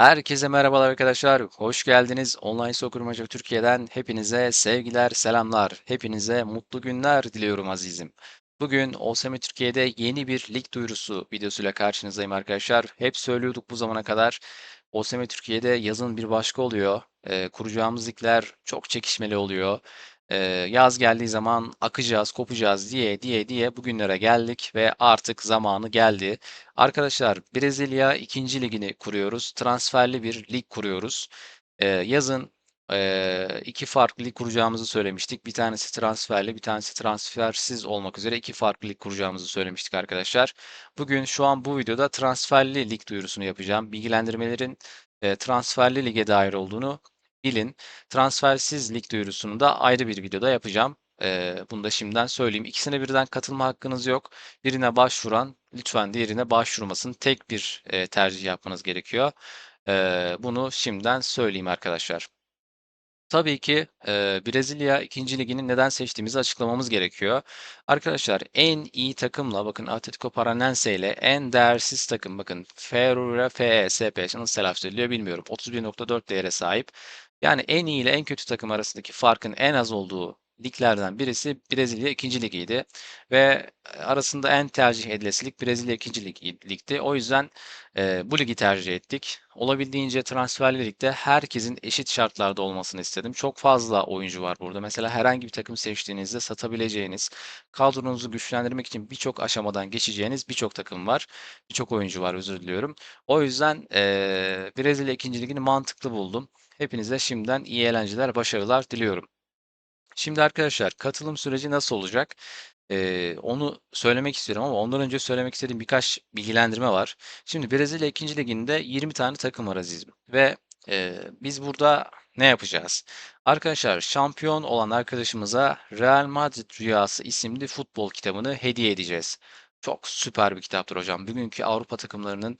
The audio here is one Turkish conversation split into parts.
Herkese merhabalar arkadaşlar. Hoş geldiniz. Online Soccer Maçı Türkiye'den hepinize sevgiler, selamlar. Hepinize mutlu günler diliyorum azizim. Bugün OSM Türkiye'de yeni bir lig duyurusu videosuyla karşınızdayım arkadaşlar. Hep söylüyorduk bu zamana kadar. OSM Türkiye'de yazın bir başka oluyor. Ee, kuracağımız ligler çok çekişmeli oluyor. Ee, yaz geldiği zaman akacağız, kopacağız diye diye diye bugünlere geldik ve artık zamanı geldi. Arkadaşlar Brezilya 2. ligini kuruyoruz. Transferli bir lig kuruyoruz. Ee, yazın e, iki farklı lig kuracağımızı söylemiştik. Bir tanesi transferli, bir tanesi transfersiz olmak üzere iki farklı lig kuracağımızı söylemiştik arkadaşlar. Bugün şu an bu videoda transferli lig duyurusunu yapacağım. Bilgilendirmelerin e, transferli lige dair olduğunu bilin. Transfersiz lig duyurusunu da ayrı bir videoda yapacağım. Ee, bunu da şimdiden söyleyeyim. İkisine birden katılma hakkınız yok. Birine başvuran lütfen diğerine başvurmasın. Tek bir tercih yapmanız gerekiyor. Bunu şimdiden söyleyeyim arkadaşlar. Tabii ki e, Brezilya 2. ligini neden seçtiğimizi açıklamamız gerekiyor. Arkadaşlar en iyi takımla bakın Atletico Paranense ile en değersiz takım bakın Ferroura FE SP nasıl telaffuz ediliyor bilmiyorum. 31.4 değere sahip. Yani en iyi ile en kötü takım arasındaki farkın en az olduğu liglerden birisi Brezilya 2. Ligi'ydi. Ve arasında en tercih edilesi lig Brezilya 2. Lig'di. O yüzden e, bu ligi tercih ettik. Olabildiğince transferli ligde herkesin eşit şartlarda olmasını istedim. Çok fazla oyuncu var burada. Mesela herhangi bir takım seçtiğinizde satabileceğiniz, kadronuzu güçlendirmek için birçok aşamadan geçeceğiniz birçok takım var. Birçok oyuncu var özür diliyorum. O yüzden e, Brezilya 2. Ligi'ni mantıklı buldum. Hepinize şimdiden iyi eğlenceler, başarılar diliyorum. Şimdi arkadaşlar katılım süreci nasıl olacak? Ee, onu söylemek istiyorum ama ondan önce söylemek istediğim birkaç bilgilendirme var. Şimdi Brezilya 2. Liginde 20 tane takım var azizim. Ve e, biz burada ne yapacağız? Arkadaşlar şampiyon olan arkadaşımıza Real Madrid Rüyası isimli futbol kitabını hediye edeceğiz. Çok süper bir kitaptır hocam. Bugünkü Avrupa takımlarının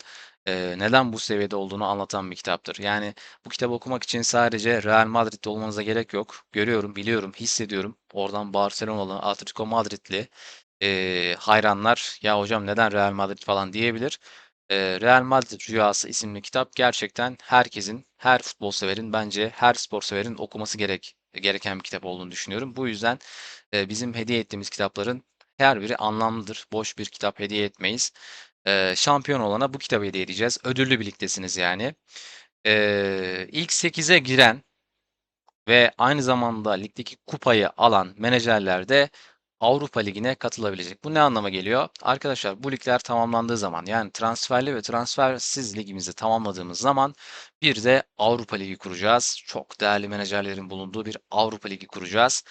e, neden bu seviyede olduğunu anlatan bir kitaptır. Yani bu kitabı okumak için sadece Real Madrid'de olmanıza gerek yok. Görüyorum, biliyorum, hissediyorum. Oradan Barcelona'lı, Atletico Madrid'li e, hayranlar ya hocam neden Real Madrid falan diyebilir. E, Real Madrid Rüyası isimli kitap gerçekten herkesin, her futbol severin bence her spor severin okuması gerek gereken bir kitap olduğunu düşünüyorum. Bu yüzden e, bizim hediye ettiğimiz kitapların her biri anlamlıdır. Boş bir kitap hediye etmeyiz. Ee, şampiyon olana bu kitabı hediye edeceğiz. Ödüllü birliktesiniz yani. Ee, ilk 8'e giren ve aynı zamanda ligdeki kupayı alan menajerler de Avrupa Ligi'ne katılabilecek. Bu ne anlama geliyor? Arkadaşlar bu ligler tamamlandığı zaman yani transferli ve transfersiz ligimizi tamamladığımız zaman bir de Avrupa Ligi kuracağız. Çok değerli menajerlerin bulunduğu bir Avrupa Ligi kuracağız.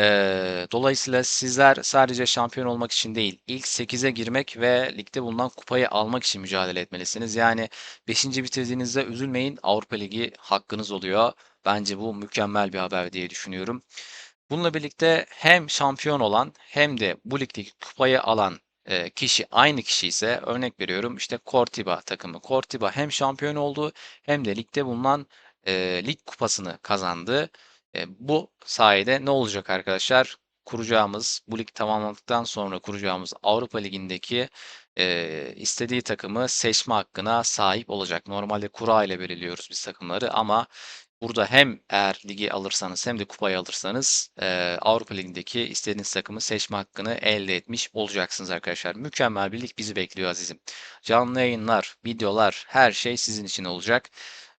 Ee, dolayısıyla sizler sadece şampiyon olmak için değil, ilk 8'e girmek ve ligde bulunan kupayı almak için mücadele etmelisiniz. Yani 5. bitirdiğinizde üzülmeyin, Avrupa Ligi hakkınız oluyor. Bence bu mükemmel bir haber diye düşünüyorum. Bununla birlikte hem şampiyon olan hem de bu ligdeki kupayı alan e, kişi aynı kişi ise örnek veriyorum işte Cortiba takımı. Cortiba hem şampiyon oldu hem de ligde bulunan e, lig kupasını kazandı. E, bu sayede ne olacak arkadaşlar? Kuracağımız, bu lig tamamlandıktan sonra kuracağımız Avrupa Ligi'ndeki e, istediği takımı seçme hakkına sahip olacak. Normalde kura ile belirliyoruz biz takımları ama burada hem eğer ligi alırsanız hem de kupayı alırsanız e, Avrupa Ligi'ndeki istediğiniz takımı seçme hakkını elde etmiş olacaksınız arkadaşlar. Mükemmel bir lig bizi bekliyor azizim. Canlı yayınlar, videolar, her şey sizin için olacak.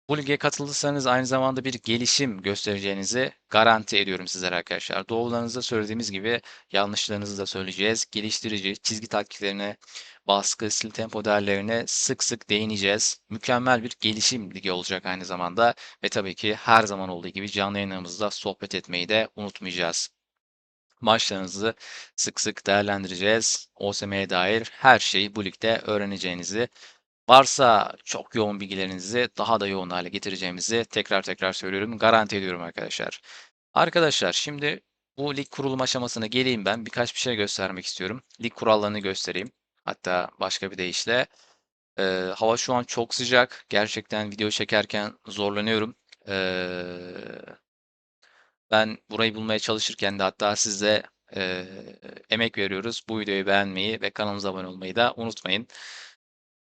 Bu lige katılırsanız aynı zamanda bir gelişim göstereceğinizi garanti ediyorum sizlere arkadaşlar. Doğrularınızda söylediğimiz gibi yanlışlarınızı da söyleyeceğiz. Geliştirici, çizgi taktiklerine, baskı, stil tempo değerlerine sık sık değineceğiz. Mükemmel bir gelişim ligi olacak aynı zamanda. Ve tabii ki her zaman olduğu gibi canlı yayınlarımızda sohbet etmeyi de unutmayacağız. Maçlarınızı sık sık değerlendireceğiz. OSM'ye dair her şeyi bu ligde öğreneceğinizi Varsa çok yoğun bilgilerinizi daha da yoğun hale getireceğimizi tekrar tekrar söylüyorum. Garanti ediyorum arkadaşlar. Arkadaşlar şimdi bu lig kurulum aşamasına geleyim ben. Birkaç bir şey göstermek istiyorum. Lig kurallarını göstereyim. Hatta başka bir deyişle. Ee, hava şu an çok sıcak. Gerçekten video çekerken zorlanıyorum. Ee, ben burayı bulmaya çalışırken de hatta size e, emek veriyoruz. Bu videoyu beğenmeyi ve kanalımıza abone olmayı da unutmayın.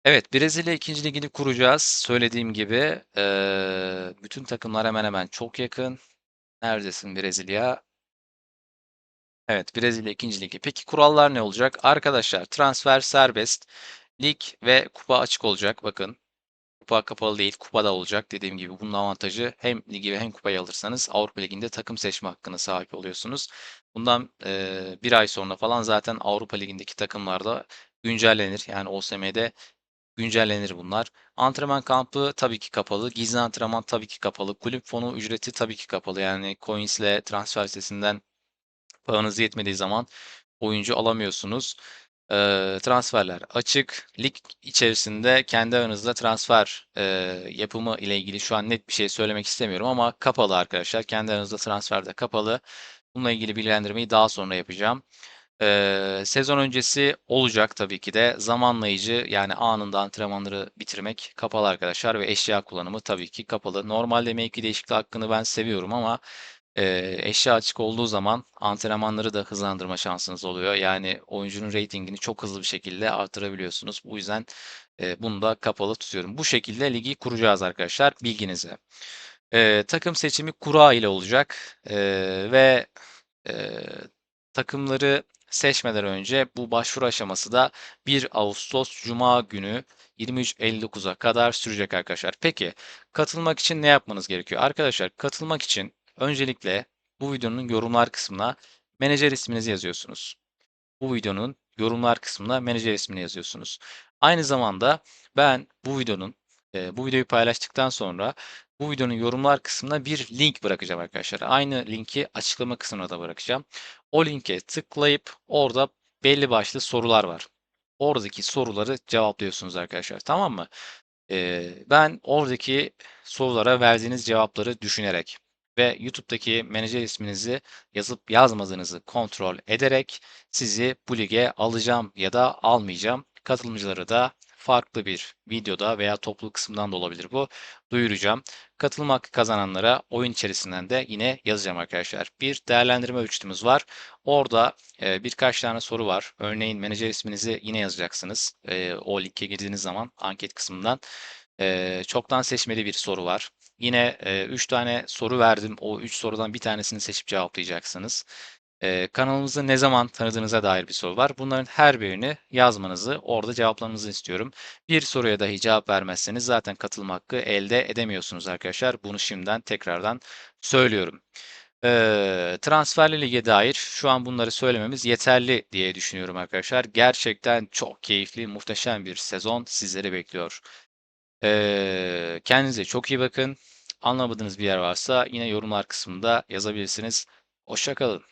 Evet, Brezilya 2. ligini kuracağız. Söylediğim gibi eee, bütün takımlar hemen hemen çok yakın. Neredesin Brezilya? Evet, Brezilya 2. ligi. Peki kurallar ne olacak? Arkadaşlar transfer serbest. Lig ve kupa açık olacak. Bakın kupa kapalı değil, kupa da olacak. Dediğim gibi bunun avantajı hem ligi ve hem kupayı alırsanız Avrupa Ligi'nde takım seçme hakkına sahip oluyorsunuz. Bundan eee, bir ay sonra falan zaten Avrupa Ligi'ndeki takımlarda güncellenir. Yani OSM'de Güncellenir bunlar. Antrenman kampı tabii ki kapalı. Gizli antrenman tabii ki kapalı. Kulüp fonu ücreti tabii ki kapalı. Yani Coins ile transfer sitesinden paranız yetmediği zaman oyuncu alamıyorsunuz. Ee, transferler açık. Lig içerisinde kendi aranızda transfer e, yapımı ile ilgili şu an net bir şey söylemek istemiyorum ama kapalı arkadaşlar. Kendi aranızda transfer de kapalı. Bununla ilgili bilgilendirmeyi daha sonra yapacağım. Ee, sezon öncesi olacak tabii ki de zamanlayıcı yani anında antrenmanları bitirmek kapalı arkadaşlar ve eşya kullanımı tabii ki kapalı. Normalde mevki değişikliği hakkını ben seviyorum ama e, eşya açık olduğu zaman antrenmanları da hızlandırma şansınız oluyor. Yani oyuncunun reytingini çok hızlı bir şekilde artırabiliyorsunuz. Bu yüzden e, bunu da kapalı tutuyorum. Bu şekilde ligi kuracağız arkadaşlar bilginize. E, takım seçimi kura ile olacak E, ve e, takımları seçmeden önce bu başvuru aşaması da 1 Ağustos Cuma günü 23.59'a kadar sürecek arkadaşlar. Peki katılmak için ne yapmanız gerekiyor? Arkadaşlar katılmak için öncelikle bu videonun yorumlar kısmına menajer isminizi yazıyorsunuz. Bu videonun yorumlar kısmına menajer ismini yazıyorsunuz. Aynı zamanda ben bu videonun e, bu videoyu paylaştıktan sonra bu videonun yorumlar kısmına bir link bırakacağım arkadaşlar. Aynı linki açıklama kısmına da bırakacağım. O linke tıklayıp orada belli başlı sorular var. Oradaki soruları cevaplıyorsunuz arkadaşlar. Tamam mı? Ee, ben oradaki sorulara verdiğiniz cevapları düşünerek ve YouTube'daki menajer isminizi yazıp yazmadığınızı kontrol ederek sizi bu lige alacağım ya da almayacağım. Katılımcıları da farklı bir videoda veya toplu kısımdan da olabilir bu duyuracağım. Katılım hakkı kazananlara oyun içerisinden de yine yazacağım arkadaşlar. Bir değerlendirme ölçütümüz var. Orada e, birkaç tane soru var. Örneğin menajer isminizi yine yazacaksınız. E, o linke girdiğiniz zaman anket kısmından. E, çoktan seçmeli bir soru var. Yine 3 tane soru verdim. O 3 sorudan bir tanesini seçip cevaplayacaksınız. Ee, kanalımızı ne zaman tanıdığınıza dair bir soru var. Bunların her birini yazmanızı, orada cevaplarınızı istiyorum. Bir soruya dahi cevap vermezseniz zaten katılım hakkı elde edemiyorsunuz arkadaşlar. Bunu şimdiden tekrardan söylüyorum. Ee, transferli lige dair şu an bunları söylememiz yeterli diye düşünüyorum arkadaşlar. Gerçekten çok keyifli, muhteşem bir sezon sizleri bekliyor. Ee, kendinize çok iyi bakın. Anlamadığınız bir yer varsa yine yorumlar kısmında yazabilirsiniz. Hoşça kalın.